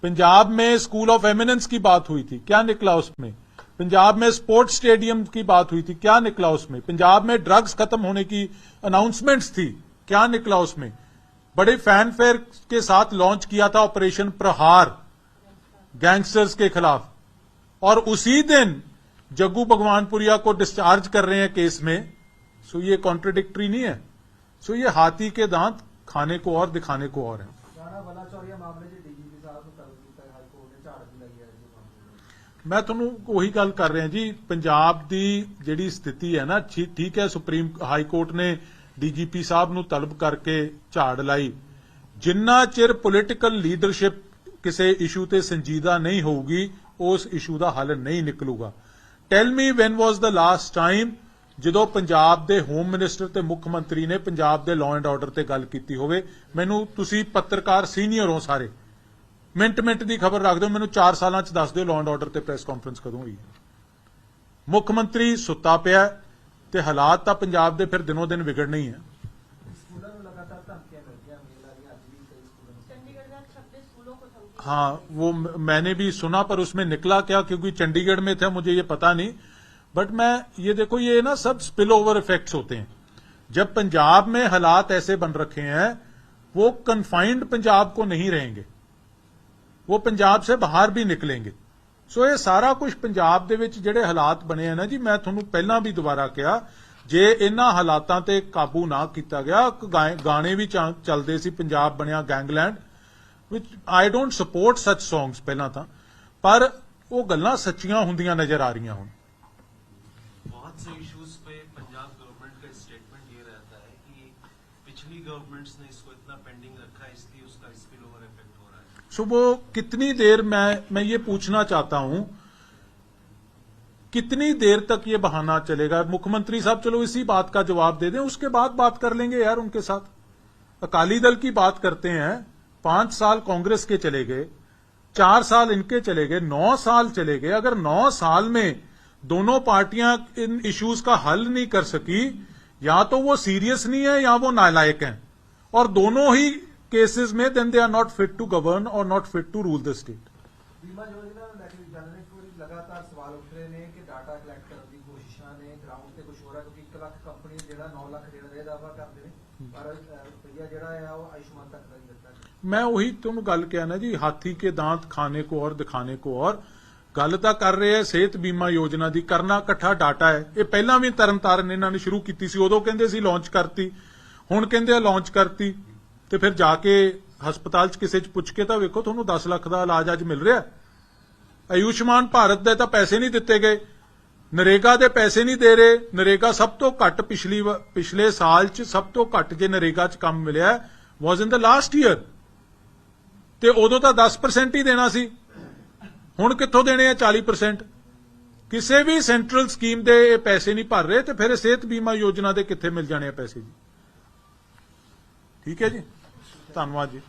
पंजाब में स्कूल ऑफ़ एमिनेंस की बात हुई थी। क्या निकला उसमें? पंजाब में स्पोर्ट्स स्टेडियम की बात हुई थी। क्या निकला उसमें? पंजाब में ड्रग्स खत्म होने की अनाउंसमेंट्स थी। क्या निकला उसमें? बड़े फैनफेयर के साथ लॉन्च किया था ऑपरेशन प्रहार गैंगस्टर्स के खिलाफ। और उसी दिन जग्गू भगवानपुरिया को डिस्चार्ज कर रहे हैं केस में। सो ये कॉन्ट्रडिक्टरी नहीं है। सो ये हाथी के दांत खाने को और दिखाने को और है ਰਾਣਾ ਬਲਾਚੌਰੀਆ ਮਾਮਲੇ 'ਚ ਡੀਜੀਪੀ ਸਾਹਿਬ ਨੂੰ ਤਲਬ ਕੀਤਾ ਹੈ ਹਾਈ ਕੋਰਟ ਨੇ ਝਾੜ ਵੀ ਲਾਈ ਹੈ ਇਸ ਮਾਮਲੇ 'ਚ ਮੈਂ ਤੁਹਾਨੂੰ ਉਹੀ ਗੱਲ ਕਰ ਰਿਹਾ ਜੀ ਪੰਜਾਬ ਦੀ ਜਿਹੜੀ ਸਥਿਤੀ ਹੈ ਨਾ ਠੀ- ਠੀਕ ਹੈ ਸੁਪਰੀਮ ਹਾਈ ਕੋਰਟ ਨੇ ਡੀਜੀਪੀ ਸਾਹਿਬ ਨੂੰ ਤਲਬ ਕਰਕੇ ਝਾੜ ਲਾਈ ਜਿੰਨਾ ਚਿਰ ਪੋਲਿਟੀਕਲ ਲੀਡਰਸ਼ਿਪ ਕਿਸੇ ਇਸ਼ੂ ਤੇ ਸੰਜੀਦਾ ਨਹੀਂ ਹੋਊਗੀ ਉਸ ਇਸ਼ੂ ਦਾ ਹੱਲ ਨਹੀਂ ਨਿਕਲੂਗਾ tell me when was the last time ਜਦੋਂ ਪੰਜਾਬ ਦੇ ਹੋਮ ਮਿਨਿਸਟਰ ਤੇ ਮੁੱਖ ਮੰਤਰੀ ਨੇ ਪੰਜਾਬ ਦੇ ਲਾਅ ਐਂਡ ਆਰਡਰ ਤੇ ਗੱਲ ਕੀਤੀ ਹੋਵੇ ਮੈਨੂੰ ਤੁਸੀਂ ਪੱਤਰਕਾਰ ਸੀਨੀਅਰ ਹੋ ਸਾਰੇ ਮਿੰਟ ਮਿੰਟ ਦੀ ਖਬਰ ਰੱਖ ਦਿਓ ਮੈਨੂੰ 4 ਸਾਲਾਂ ਚ ਦੱਸ ਦਿਓ ਲਾਅ ਐਂਡ ਆਰਡਰ ਤੇ ਪ੍ਰੈਸ ਕਾਨਫਰੰਸ ਕਦੋਂ ਹੋਈ ਹੈ ਮੁੱਖ ਮੰਤਰੀ ਸੁੱਤਾ ਪਿਆ ਹੈ ਤੇ ਹਾਲਾਤ ਤਾਂ ਪੰਜਾਬ ਦੇ ਫਿਰ ਦਿਨੋਂ ਦਿਨ ਵਿਗੜਨੇ ਹੀ ਹੈ ਸਕੂਲਾਂ ਨੂੰ ਲਗਾਤਾਰ ਧਮਕੀਆਂ ਮਿਲਦੀਆਂ ਮੇਲ ਆ ਰਹੀਆਂ ਅੱਜ ਵੀ ਕਈ ਸਕੂਲਾਂ ਨੂੰ चंडीगढ़ में छब्बीस स्कूलों को धमकी हाँ वो म- मैंने भी सुना पर उसमें निकला क्या क्योंकि चंडीगढ़ में था मुझे ये पता नहीं बट मैं ये देखो ये ना सब स्पिल ओवर इफेक्ट्स होते हैं जब पंजाब में हालात ऐसे बन रखे हैं वो कन्फाइंड पंजाब को नहीं रहेंगे वो पंजाब से बाहर भी निकलेंगे ਸੋ ਇਹ ਸਾਰਾ ਕੁਝ ਪੰਜਾਬ ਦੇ ਵਿੱਚ ਜਿਹੜੇ ਹਾਲਾਤ ਬਣੇ ਆ ਨਾ ਜੀ ਮੈਂ ਤੁਹਾਨੂੰ ਪਹਿਲਾਂ ਵੀ ਦੁਬਾਰਾ ਕਿਹਾ ਜੇ ਇਹਨਾਂ ਹਾਲਾਤਾਂ ਤੇ ਕਾਬੂ ਨਾ ਕੀਤਾ ਗਿਆ ਇੱਕ ਗਾਏ- ਗਾਣੇ ਵੀ ਚਾ- ਚੱਲਦੇ ਸੀ ਪੰਜਾਬ ਬਣਿਆ gangland which I don't support ਸੱਚ ਸੌਂਗਸ ਪਹਿਲਾਂ ਤਾਂ ਪਰ ਉਹ ਗੱਲਾਂ ਸੱਚੀਆਂ ਹੁੰਦੀਆਂ ਨਜ਼ਰ ਆ ਰਹੀਆਂ ਹੁਣ बहुत से इश्यूज़ पे पंजाब गवर्नमेंट का स्टेटमेंट ये रहता है कि पिछली गवर्नमेंट्स ने इसको इतना पेंडिंग रखा है इसलिए उसका स्पिल ओवर इफ़ेक्ट हो रहा है। सो वो कितनी देर मैं मैं ये पूछना चाहता हूँ, कितनी देर तक ये बहाना चलेगा? मुख्यमंत्री साहब, चलो इसी बात का जवाब दे दें, उसके बाद बात कर लेंगे यार उनके साथ। अकाली दल की बात करते हैं, पाँच साल कांग्रेस के चले गए, चार साल इनके चले गए, नौ साल चले गए। अगर नौ साल में दोनों पार्टियां इन इश्यूज का हल नहीं कर सकी या तो वो सीरियस नहीं है या वो नालायक हैं और दोनों ही केसेस में then they are not fit to govern और not fit to rule the state ਲਗਾਤਾਰ ਸਵਾਲ ਉੱਠ ਰਹੇ ਨੇ ਕਿ ਡਾਟਾ ਕਲੈਕਟ ਹੈ ਉਹ ਆਯੁਸ਼ਮਾਨ ਤੱਕ ਮੈਂ ਉਹੀ ਤੁਹਾਨੂੰ ਗੱਲ ਕਹਿਣਾ ਜੀ ਹਾਥੀ ਕੇ दांत ਖਾਣੇ ਕੋ ਔਰ ਦਿਖਾਣੇ ਕੋ ਔਰ ਗੱਲ ਤਾਂ ਕਰ ਰਹੇ ਆ, ਸਿਹਤ ਬੀਮਾ ਯੋਜਨਾ ਦੀ, ਕਰਨਾ ਇਕੱਠਾ ਡਾਟਾ ਹੈ। ਇਹ ਪਹਿਲਾਂ ਵੀ ਤਰਨਤਾਰਨ ਇਹਨਾਂ ਨੇ ਸ਼ੁਰੂ ਕੀਤੀ ਸੀ, ਉਦੋਂ ਕਹਿੰਦੇ ਸੀ ਲਾਂਚ ਕਰਤੀ, ਹੁਣ ਕਹਿੰਦੇ ਆ ਲਾਂਚ ਕਰਤੀ। ਤੇ ਫਿਰ ਜਾ ਕੇ ਹਸਪਤਾਲ 'ਚ ਕਿਸੇ 'ਚ ਪੁੱਛ ਕੇ ਤਾਂ ਵੇਖੋ, ਤੁਹਾਨੂੰ 10 ਲੱਖ ਦਾ ਇਲਾਜ ਅੱਜ ਮਿਲ ਰਿਹਾ। ਆਯੁਸ਼ਮਾਨ ਭਾਰਤ ਦੇ ਤਾਂ ਪੈਸੇ ਨਹੀਂ ਦਿੱਤੇ ਗਏ। ਨਰੇਗਾ ਦੇ ਪੈਸੇ ਨਹੀਂ ਦੇ ਰਹੇ। ਨਰੇਗਾ ਸਭ ਤੋਂ ਘੱਟ ਪਿਛਲੀ ਵ- ਪਿਛਲੇ ਸਾਲ 'ਚ ਸਭ ਤੋਂ ਘੱਟ ਜੇ ਨਰੇਗਾ 'ਚ ਕੰਮ ਮਿਲਿਆ ਵਾਸ ਇਨ ਦਾ ਲਾਸਟ ਈਅਰ ਤੇ ਉਦੋਂ ਤਾਂ 10% ਹੀ ਦੇਣਾ ਸੀ। ਹੁਣ ਕਿੱਥੋਂ ਦੇਣੇ ਆ 40% ਕਿਸੇ ਵੀ ਸੈਂਟਰਲ ਸਕੀਮ ਦੇ ਇਹ ਪੈਸੇ ਨਹੀਂ ਭਰ ਰਹੇ ਤੇ ਫਿਰ ਸਿਹਤ ਬੀਮਾ ਯੋਜਨਾ ਦੇ ਕਿੱਥੇ ਮਿਲ ਜਾਣੇ ਆ ਪੈਸੇ ਜੀ? ਠੀਕ ਹੈ ਜੀ? ਧੰਨਵਾਦ ਜੀ।